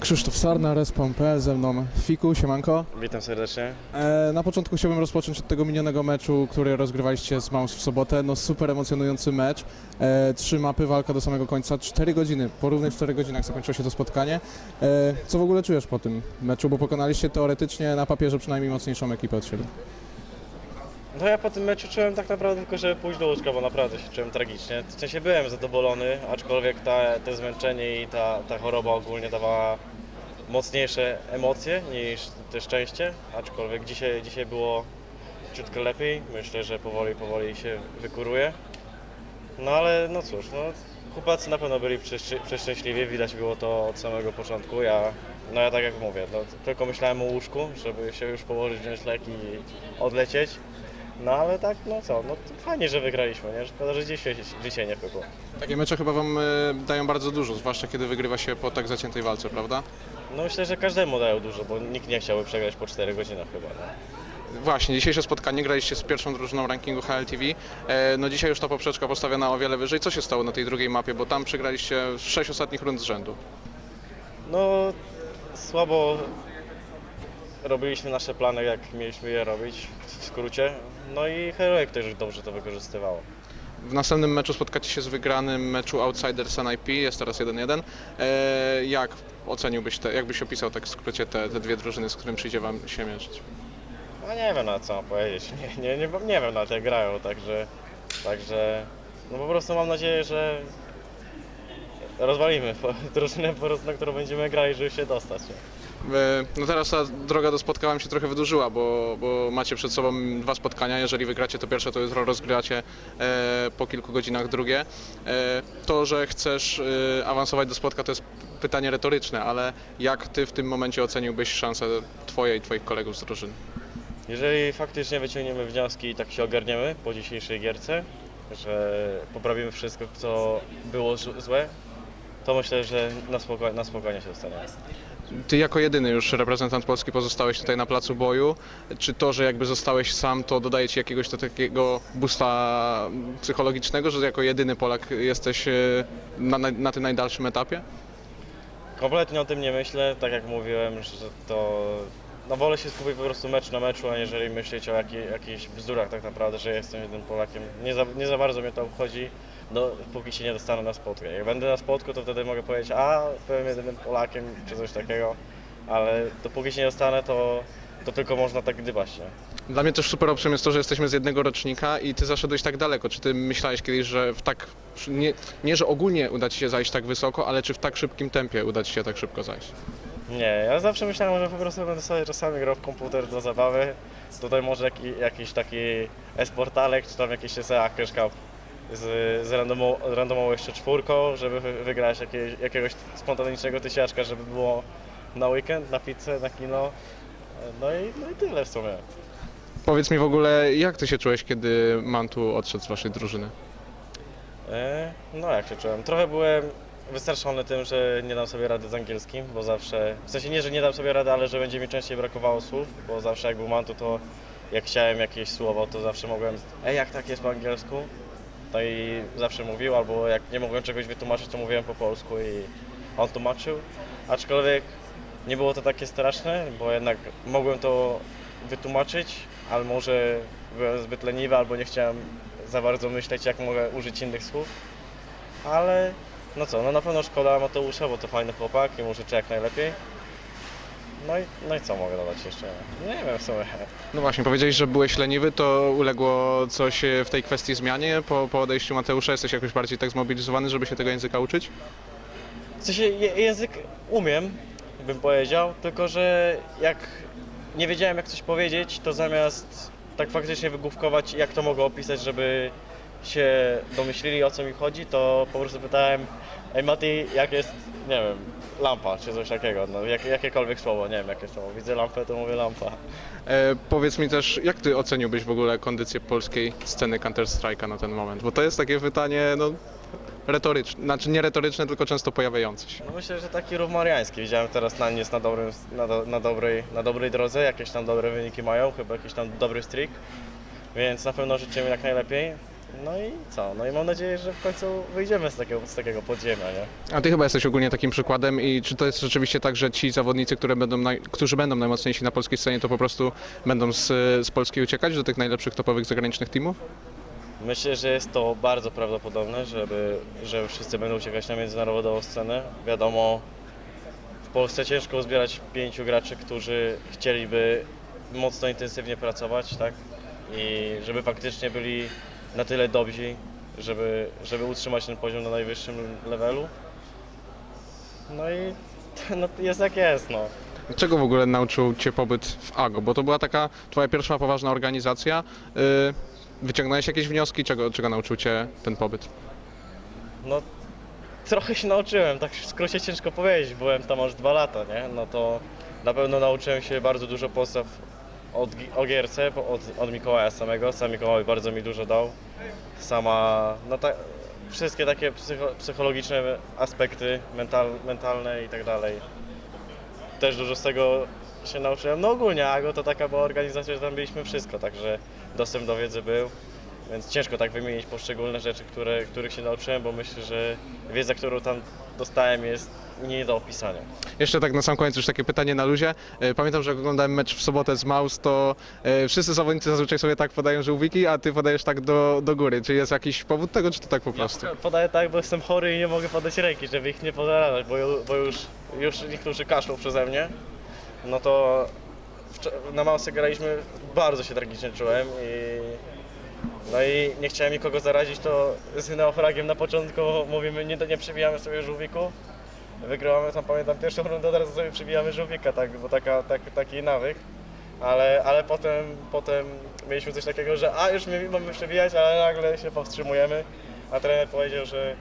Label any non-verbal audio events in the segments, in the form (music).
Krzysztof Sarna, Respawn.pl, ze mną Fiku, siemanko. Witam serdecznie. E, na początku chciałbym rozpocząć od tego minionego meczu, który rozgrywaliście z Maus w sobotę. No super emocjonujący mecz. E, trzy mapy, walka do samego końca, 4 godziny, po równych 4 godzinach zakończyło się to spotkanie. E, co w ogóle czujesz po tym meczu, bo pokonaliście teoretycznie na papierze przynajmniej mocniejszą ekipę od siebie. No ja po tym meczu czułem tak naprawdę tylko, żeby pójść do łóżka, bo naprawdę się czułem tragicznie. W sensie byłem zadowolony, aczkolwiek ta, te zmęczenie i ta, ta choroba ogólnie dawała mocniejsze emocje niż te szczęście, aczkolwiek dzisiaj, dzisiaj było ciutko lepiej. Myślę, że powoli, powoli się wykuruje. No ale no cóż, no chłopacy na pewno byli przeszczęśliwi, widać było to od samego początku. Ja, no ja tak jak mówię, no, tylko myślałem o łóżku, żeby się już położyć, wziąć leki i odlecieć. No ale tak, no co, no to fajnie, że wygraliśmy, nie? Szkoda, że dzisiaj, dzisiaj nie pykło. Takie mecze chyba Wam e, dają bardzo dużo, zwłaszcza kiedy wygrywa się po tak zaciętej walce, prawda? No myślę, że każdemu dają dużo, bo nikt nie chciałby przegrać po 4 godzinach chyba, no. Właśnie, dzisiejsze spotkanie graliście z pierwszą drużyną rankingu HLTV. E, no dzisiaj już ta poprzeczka postawiona o wiele wyżej. Co się stało na tej drugiej mapie, bo tam przegraliście sześć ostatnich rund z rzędu. No słabo robiliśmy nasze plany, jak mieliśmy je robić, skrócie. No i Heroic też dobrze to wykorzystywało. W następnym meczu spotkacie się z wygranym meczu Outsiders NIP, jest teraz 1-1. E, jak oceniłbyś te, jakbyś opisał tak w skrócie te, te dwie drużyny, z którym przyjdzie Wam się mierzyć? No nie wiem na co mam powiedzieć, nie, nie, nie, nie wiem na co grają, także, także no po prostu mam nadzieję, że rozwalimy po- drużynę po prostu, na którą będziemy grali, żeby się dostać. Nie? E, No teraz ta droga do spotka Wam się trochę wydłużyła, bo, bo macie przed sobą dwa spotkania. Jeżeli wygracie to pierwsze, to jutro rozgracie e, po kilku godzinach drugie. E, to, że chcesz e, awansować do spotka, to jest pytanie retoryczne, ale jak Ty w tym momencie oceniłbyś szanse Twoje i Twoich kolegów z drużyny? Jeżeli faktycznie wyciągniemy wnioski i tak się ogarniemy po dzisiejszej gierce, że poprawimy wszystko, co było złe, to myślę, że na, spoko- na spokojnie się dostaniemy. Ty jako jedyny już reprezentant Polski pozostałeś tutaj na placu boju. Czy to, że jakby zostałeś sam, to dodaje Ci jakiegoś to takiego boosta psychologicznego, że jako jedyny Polak jesteś e, na, na, na tym najdalszym etapie? Kompletnie o tym nie myślę, tak jak mówiłem, że to no wolę się skupić po prostu mecz na meczu, aniżeli myśleć o jakiej, jakichś bzdurach tak naprawdę, że jestem jednym Polakiem. Nie za, nie za bardzo mnie to obchodzi, no, póki się nie dostanę na spotkę. Jak będę na spotku, to wtedy mogę powiedzieć, a byłem jedynym Polakiem, czy coś takiego, ale dopóki się nie dostanę, to, to tylko można tak gdybać, nie? Dla mnie też super opcją jest to, że jesteśmy z jednego rocznika i Ty zaszedłeś tak daleko. Czy Ty myślałeś kiedyś, że w tak, nie, nie że ogólnie uda Ci się zajść tak wysoko, ale czy w tak szybkim tempie uda Ci się tak szybko zajść? Nie, ja zawsze myślałem, że po prostu będę sobie czasami grał w komputer do zabawy. Tutaj może jaki, jakiś taki esportalek, czy tam jakiś SEA Cash Cup z, z randomową, randomową jeszcze czwórką, żeby wy- wygrać jakieś, jakiegoś spontanicznego tysiaczka, żeby było na weekend, na pizzę, na kino. No i, no i tyle w sumie. Powiedz mi w ogóle, jak Ty się czułeś, kiedy Mantu odszedł z Waszej drużyny? E, No jak się czułem? Trochę byłem wystraszony tym, że nie dam sobie rady z angielskim, bo zawsze, w sensie nie, że nie dam sobie rady, ale że będzie mi częściej brakowało słów, bo zawsze jak był mantu, to jak chciałem jakieś słowo, to zawsze mogłem, ej jak tak jest po angielsku? No i zawsze mówił, albo jak nie mogłem czegoś wytłumaczyć, to mówiłem po polsku i on tłumaczył. Aczkolwiek nie było to takie straszne, bo jednak mogłem to wytłumaczyć, ale może byłem zbyt leniwy, albo nie chciałem za bardzo myśleć, jak mogę użyć innych słów. Ale no co, no na pewno szkoda Mateusza, bo to fajny chłopak i mu życzę jak najlepiej. No i, no i co mogę dodać jeszcze? Nie wiem w sumie. No właśnie, powiedziałeś, że byłeś leniwy, to uległo coś e, w tej kwestii zmianie po, po odejściu Mateusza? Jesteś jakoś bardziej tak zmobilizowany, żeby się tego języka uczyć? W sensie je, język umiem, bym powiedział, tylko że jak nie wiedziałem jak coś powiedzieć, to zamiast tak faktycznie wygłówkować, jak to mogę opisać, żeby się domyślili o co mi chodzi, to po prostu pytałem, ej Mati, jak jest, nie wiem, lampa, czy coś takiego, no jak, jakiekolwiek słowo, nie wiem jakie słowo, widzę lampę, to mówię lampa. E, powiedz mi też, jak ty oceniłbyś w ogóle kondycję polskiej sceny Counter-Strike'a na ten moment? Bo to jest takie pytanie, no, retoryczne, znaczy nie retoryczne, tylko często pojawiające się. No myślę, że taki rów mariański. Widziałem teraz na jest na, dobrym, na, do, na, dobrej, na dobrej drodze, jakieś tam dobre wyniki mają, chyba jakiś tam dobry streak, więc na pewno życzymy jak najlepiej. No i co? No i mam nadzieję, że w końcu wyjdziemy z takiego, z takiego podziemia, nie? A ty chyba jesteś ogólnie takim przykładem i czy to jest rzeczywiście tak, że ci zawodnicy, które będą naj, którzy będą najmocniejsi na polskiej scenie, to po prostu będą z, z Polski uciekać do tych najlepszych topowych zagranicznych teamów? Myślę, że jest to bardzo prawdopodobne, żeby, że wszyscy będą uciekać na międzynarodową scenę. Wiadomo, w Polsce ciężko uzbierać pięciu graczy, którzy chcieliby mocno intensywnie pracować, tak? I żeby faktycznie byli na tyle dobrzy, żeby, żeby utrzymać ten poziom na najwyższym levelu. No i (laughs) no, jest jak jest, no. Czego w ogóle nauczył Cię pobyt w AGO? Bo to była taka Twoja pierwsza poważna organizacja. Yy, wyciągnąłeś jakieś wnioski? Czego, czego nauczył Cię ten pobyt? No, trochę się nauczyłem, tak w skrócie ciężko powiedzieć, byłem tam aż dwa lata, nie? No to na pewno nauczyłem się bardzo dużo podstaw od, o gierce, od, od Mikołaja samego, sam Mikołaj bardzo mi dużo dał. Sama, no tak, wszystkie takie psycho, psychologiczne aspekty, mental, mentalne i tak dalej. Też dużo z tego się nauczyłem. No ogólnie AGO to taka była organizacja, że tam byliśmy wszystko, także dostęp do wiedzy był. Więc ciężko tak wymienić poszczególne rzeczy, które, których się nauczyłem, bo myślę, że wiedza, którą tam dostałem jest nie do opisania. Jeszcze tak na sam koniec już takie pytanie na luzie. Yy, Pamiętam, że jak oglądałem mecz w sobotę z Maus, to yy, wszyscy zawodnicy zazwyczaj sobie tak podają żółwiki, a Ty podajesz tak do, do góry. Czy jest jakiś powód tego, czy to tak po prostu? Podaję tak, bo jestem chory i nie mogę podać ręki, żeby ich nie podawać, bo, ju- bo już, już niektórzy kaszlą przeze mnie. No to na Mausy graliśmy, bardzo się tragicznie czułem i no i nie chciałem nikogo zarazić, to z neofragiem na początku mówimy, nie, nie przybijamy sobie żółwików. Wygrywamy tam, pamiętam, pierwszą rundę, od razu sobie przybijamy żółwika, tak, bo taka, tak, taki nawyk. Ale, ale potem, potem mieliśmy coś takiego, że a już my mamy przebijać, ale nagle się powstrzymujemy. A trener powiedział, że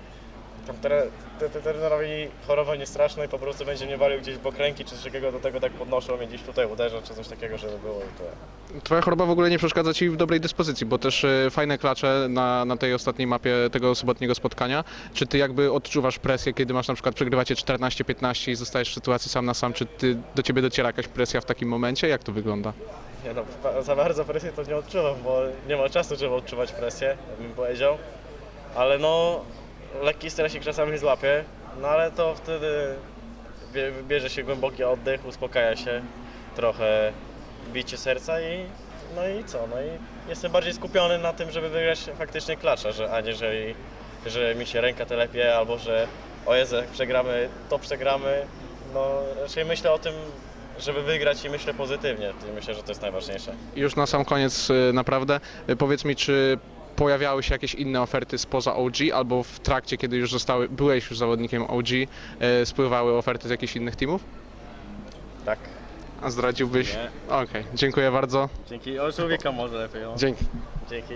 tam tre, te, te, trenerowi choroba nie straszna i po prostu będzie mnie walił gdzieś w bok ręki czy coś takiego, do tego tak podnoszą mnie gdzieś tutaj uderza czy coś takiego, żeby było i tyle. Twoja choroba w ogóle nie przeszkadza Ci w dobrej dyspozycji, bo też e, fajne klacze na, na tej ostatniej mapie tego sobotniego spotkania. Czy Ty jakby odczuwasz presję, kiedy masz na przykład przegrywacie 14-15 i zostajesz w sytuacji sam na sam? Czy ty, do Ciebie dociera jakaś presja w takim momencie? Jak to wygląda? Nie no, pa- za bardzo presję to nie odczuwam, bo nie ma czasu, żeby odczuwać presję, bym powiedział. Ale no, lekki stresik czasami złapie, no ale to wtedy bie, bierze się głęboki oddech, uspokaja się trochę bicie serca i no i co, no i jestem bardziej skupiony na tym, żeby wygrać faktycznie klacza, że aniżeli, że mi się ręka telepie albo że o Jezu, przegramy, to przegramy. No raczej myślę o tym, żeby wygrać i myślę pozytywnie. Myślę, że to jest najważniejsze. Już na sam koniec e, naprawdę, e, powiedz mi, czy pojawiały się jakieś inne oferty spoza OG, albo w trakcie, kiedy już zostały, byłeś już zawodnikiem OG, e, spływały oferty z jakichś innych teamów? Tak. A zdradziłbyś? Nie. Okej, dziękuję bardzo. Dzięki. O człowieka może lepiej. No. Dzięki. Dzięki.